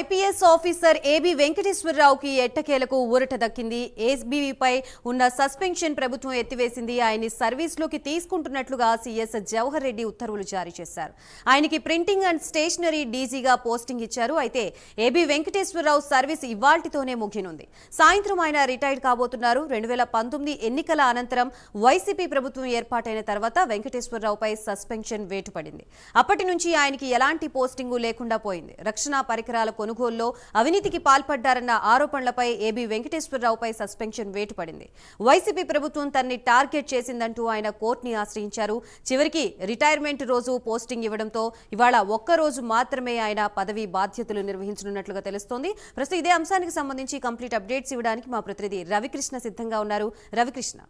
IPS officer AB వెంకటేశ్వరరావుకి ఎట్టకేలకు ఊరట దక్కింది. ఏస్బీవీపై ఉన్న సస్పెన్షన్ ప్రభుత్వం ఎత్తివేసింది. ఆయన్ని సర్వీస్లోకి తీసుకుంటున్నట్లుగా సీఎస్ జవహర్ రెడ్డి ఉత్తర్వులు జారీ చేశారు. ఆయనకి ప్రింటింగ్ అండ్ స్టేషనరీ డీజీగా పోస్టింగ్ ఇచ్చారు. అయితే ఏబి వెంకటేశ్వరరావు సర్వీస్ ఇవాల్టితోనే ముగినుంది సాయంత్రం ఆయన రిటైర్డ్ కాబోతున్నారు. రెండు వేల పంతొమ్మిది ఎన్నికల అనంతరం వైసీపీ ప్రభుత్వం ఏర్పాటైన తర్వాత వెంకటేశ్వరరావుపై సస్పెన్షన్ వేటుపడింది. అప్పటి నుంచి ఆయనకి ఎలాంటి పోస్టింగు లేకుండా పోయింది. రక్షణ పరికరాల కొనుగోలులో అవినీతికి పాల్పడ్డారన్న ఆరోపణలపై ఏబీ వెంకటేశ్వరరావుపై సస్పెన్షన్ వేటుపడింది. వైసీపీ ప్రభుత్వం తనని టార్గెట్ చేసిందంటూ ఆయన కోర్టుని ఆశ్రయించారు. చివరికి రిటైర్మెంట్ రోజు పోస్టింగ్ ఇవ్వడంతో ఇవాళ ఒక్క రోజు మాత్రమే ఆయన పదవి బాధ్యతలు నిర్వహించనున్నట్లుగా తెలుస్తోంది. ప్రస్తుతం ఇదే అంశానికి సంబంధించి కంప్లీట్ అప్డేట్స్ ఇవ్వడానికి మా ప్రతినిధి రవికృష్ణ సిద్ధంగా ఉన్నారు. రవికృష్ణ.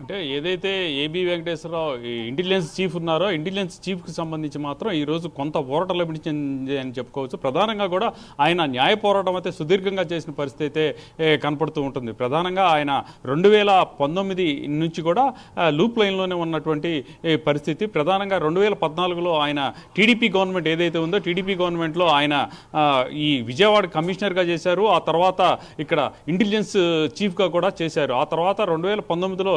అంటే ఏదైతే ఏబి వెంకటేశ్వరరావు ఈ ఇంటెలిజెన్స్ చీఫ్ ఉన్నారో ఇంటెలిజెన్స్ చీఫ్కి సంబంధించి మాత్రం ఈరోజు కొంత పోరాటం లభించింది అని చెప్పుకోవచ్చు. ప్రధానంగా కూడా ఆయన న్యాయ పోరాటం అయితే సుదీర్ఘంగా చేసిన పరిస్థితి అయితే కనపడుతూ ఉంటుంది. ప్రధానంగా ఆయన రెండు వేల పంతొమ్మిది నుంచి కూడా లూప్ లైన్లోనే ఉన్నటువంటి పరిస్థితి. ప్రధానంగా రెండు వేల పద్నాలుగులో ఆయన టీడీపీ గవర్నమెంట్ ఏదైతే ఉందో టీడీపీ గవర్నమెంట్లో ఆయన ఈ విజయవాడ కమిషనర్గా చేశారు. ఆ తర్వాత ఇక్కడ ఇంటెలిజెన్స్ చీఫ్గా కూడా చేశారు. ఆ తర్వాత రెండు వేల పంతొమ్మిదిలో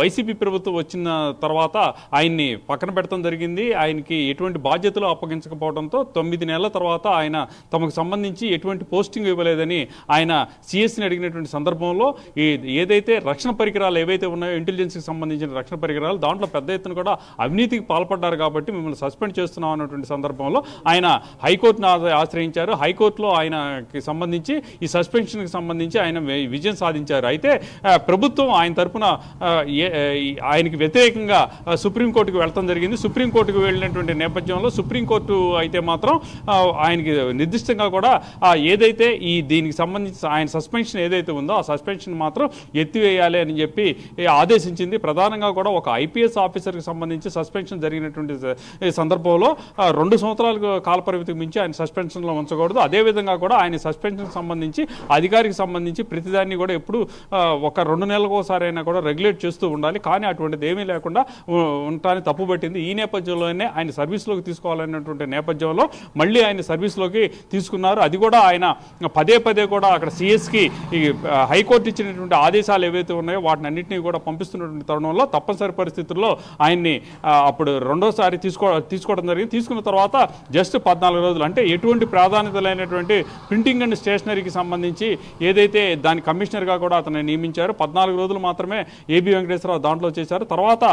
వైసీపీ ప్రభుత్వం వచ్చిన తర్వాత ఆయన్ని పక్కన పెడతాం జరిగింది. ఆయనకి ఎటువంటి బాధ్యతలు అప్పగించకపోవడంతో తొమ్మిది నెలల తర్వాత ఆయన తమకు సంబంధించి ఎటువంటి పోస్టింగ్ ఇవ్వలేదని ఆయన సిఎస్ని అడిగినటువంటి సందర్భంలో ఈ ఏదైతే రక్షణ పరికరాలు ఏవైతే ఉన్నాయో ఇంటెలిజెన్స్కి సంబంధించిన రక్షణ పరికరాలు దాంట్లో పెద్ద ఎత్తున కూడా అవినీతికి పాల్పడ్డారు కాబట్టి మిమ్మల్ని సస్పెండ్ చేస్తున్నాం అన్నటువంటి సందర్భంలో ఆయన హైకోర్టును ఆశ్రయించారు. హైకోర్టులో ఆయనకి సంబంధించి ఈ సస్పెన్షన్కి సంబంధించి ఆయన విజయం సాధించారు. అయితే ప్రభుత్వం ఆయన తరపున ఆయనకి వ్యతిరేకంగా సుప్రీంకోర్టుకు వెళ్ళటం జరిగింది. సుప్రీంకోర్టుకు వెళ్ళినటువంటి నేపథ్యంలో సుప్రీంకోర్టు అయితే మాత్రం ఆయనకి నిర్దిష్టంగా కూడా ఏదైతే ఈ దీనికి సంబంధించి ఆయన సస్పెన్షన్ ఏదైతే ఉందో ఆ సస్పెన్షన్ మాత్రం ఎత్తివేయాలి అని చెప్పి ఆదేశించింది. ప్రధానంగా కూడా ఒక ఐపీఎస్ ఆఫీసర్కి సంబంధించి సస్పెన్షన్ జరిగినటువంటి సందర్భంలో రెండు సంవత్సరాలకు కాలపరిమితికి మించి ఆయన సస్పెన్షన్లో ఉంచకూడదు. అదేవిధంగా కూడా ఆయన సస్పెన్షన్ సంబంధించి అధికారికి సంబంధించి ప్రతిదాన్ని కూడా ఎప్పుడు ఒక రెండు నెలలకు ఒకసారి అయినా కూడా రెగ్యులేట్ చేస్తూ ఉండాలి. కానీ అటువంటిది ఏమీ లేకుండా ఉండటానికి ఉండటాన్ని తప్పుపట్టింది ఈ నేపథ్యంలోనే ఆయన సర్వీస్లోకి తీసుకోవాలనేటువంటి నేపథ్యంలో మళ్ళీ ఆయన సర్వీస్లోకి తీసుకున్నారు. అది కూడా ఆయన పదే పదే కూడా అక్కడ సిఎస్కి ఈ హైకోర్టు ఇచ్చినటువంటి ఆదేశాలు ఏవైతే ఉన్నాయో వాటిని అన్నింటినీ కూడా పంపిస్తున్నటువంటి తరుణంలో తప్పనిసరి పరిస్థితుల్లో ఆయన్ని అప్పుడు రెండోసారి తీసుకో తీసుకోవడం జరిగింది. తీసుకున్న తర్వాత జస్ట్ పద్నాలుగు రోజులు. అంటే ఎటువంటి ప్రాధాన్యత లేనటువంటి ప్రింటింగ్ అండ్ స్టేషనరీకి సంబంధించి ఏదైతే దాని కమిషనర్గా కూడా అతన్ని నియమించారు పద్నాలుగు రోజులు మాత్రమే ఏబి వెంకటేశ్వరరావు దాంట్లో చేశారు. తర్వాత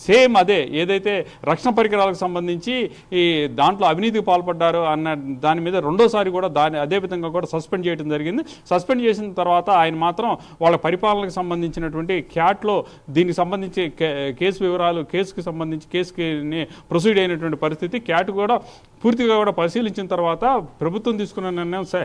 సేమ్ అదే ఏదైతే రక్షణ పరికరాలకు సంబంధించి ఈ దాంట్లో అవినీతికి పాల్పడ్డారు అన్న దాని మీద రెండోసారి కూడా దాని అదే విధంగా కూడా సస్పెండ్ చేయడం జరిగింది. సస్పెండ్ చేసిన తర్వాత ఆయన మాత్రం వాళ్ళ పరిపాలనకు సంబంధించినటువంటి క్యాట్లో దీనికి సంబంధించి కే- కేసు వివరాలు కేసుకి సంబంధించి కేసుకి ప్రొసీడ్ అయినటువంటి పరిస్థితి క్యాట్ కూడా పూర్తిగా కూడా పరిశీలించిన తర్వాత ప్రభుత్వం తీసుకున్న నిర్ణయం సే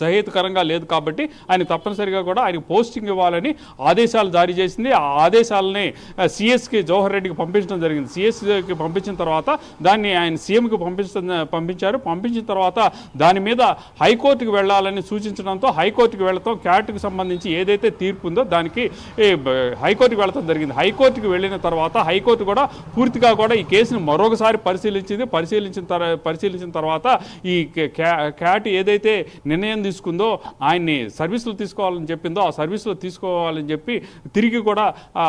సహేతుకరంగా లేదు కాబట్టి ఆయన తప్పనిసరిగా కూడా ఆయన పోస్టింగ్ ఇవ్వాలని ఆదేశాలు జారీ చేసింది. ఆ ఆదేశాలని సిఎస్కి జవహర్ రెడ్డికి పంపించడం జరిగింది. సిఎస్కి పంపించిన తర్వాత దాన్ని ఆయన సీఎంకి పంపించడం పంపించారు. పంపించిన తర్వాత దాని మీద హైకోర్టుకు వెళ్ళాలని సూచించడంతో హైకోర్టుకు వెళతాం క్యాట్కి సంబంధించి ఏదైతే తీర్పు ఉందో దానికి హైకోర్టుకి బ- హైకోర్టుకు జరిగింది. హైకోర్టుకు వెళ్ళిన తర్వాత హైకోర్టు కూడా పూర్తిగా కూడా ఈ కేసును మరొకసారి పరిశీలించింది. పరిశీలించిన తర్వాత పరిశీలించిన తర్వాత ఈ క్యా- క్యాట్ ఏదైతే నిర్ణయం తీసుకుందో ఆయన్ని సర్వీసులు తీసుకోవాలని చెప్పిందో ఆ సర్వీసులు తీసుకోవాలని చెప్పి తిరిగి కూడా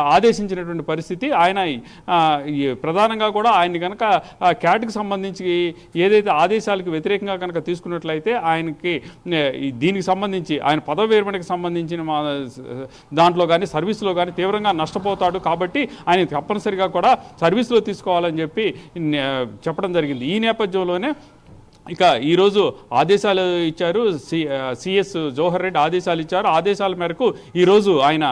ఆదేశించినటువంటి పరిస్థితి ఆయన ఈ ప్రధానంగా కూడా ఆయన్ని కనుక క్యాట్కి సంబంధించి ఏదైతే ఆదేశాలకు వ్యతిరేకంగా కనుక తీసుకున్నట్లయితే ఆయనకి దీనికి సంబంధించి ఆయన పదవి విరమణకి సంబంధించిన మా దాంట్లో కానీ సర్వీస్లో కానీ తీవ్రంగా నష్టపోతాడు కాబట్టి ఆయన తప్పనిసరిగా కూడా సర్వీస్లో తీసుకోవాలని చెప్పి నే- చెప్పడం జరిగింది. ఈ నేపథ్యంలోనే ఇక ఈరోజు ఆదేశాలు ఇచ్చారు సి సిఎస్ జవహర్ రెడ్డి ఆదేశాలు ఇచ్చారు. ఆదేశాల మేరకు ఈరోజు ఆయన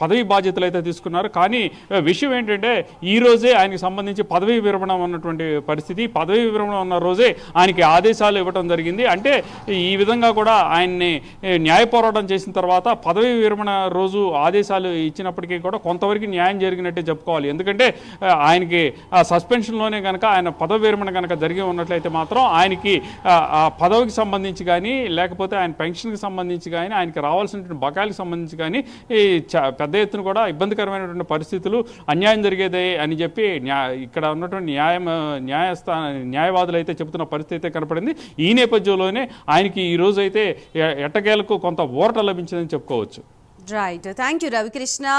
పదవీ పదవి బాధ్యతలు అయితే తీసుకున్నారు. కానీ విషయం ఏంటంటే ఈ రోజే సంబంధించి పదవీ విరమణ ఉన్నటువంటి పరిస్థితి. పదవీ విరమణ ఉన్న రోజే ఆయనకి ఆదేశాలు ఇవ్వడం జరిగింది. అంటే ఈ విధంగా కూడా ఆయన్ని న్యాయ పోరాటం చేసిన తర్వాత పదవీ విరమణ రోజు ఆదేశాలు ఇచ్చినప్పటికీ కూడా కొంతవరకు న్యాయం జరిగినట్టే చెప్పుకోవాలి. ఎందుకంటే ఆయనకి సస్పెన్షన్లోనే కనుక ఆయన పదవి విరమణ కనుక జరిగి ఉన్నట్లయితే మాత్రం ఆయనకి ఆ, పదవికి సంబంధించి కానీ లేకపోతే ఆయన పెన్షన్కి సంబంధించి కానీ ఆయనకి రావాల్సినటువంటి బకాయిలకు సంబంధించి కానీ ఈ చ- పెద్ద ఎత్తున కూడా ఇబ్బందికరమైనటువంటి పరిస్థితులు అన్యాయం జరిగేదే అని చెప్పి ఇక్కడ ఉన్నటువంటి న్యాయం న్యాయస్థా న్యాయవాదులు అయితే చెబుతున్న పరిస్థితి అయితే కనపడింది. ఈ నేపథ్యంలోనే ఆయనకి ఈ రోజు అయితే ఎట్టకేలకు కొంత ఊరట లభించిందని చెప్పుకోవచ్చు. Right thank you Ravikrishna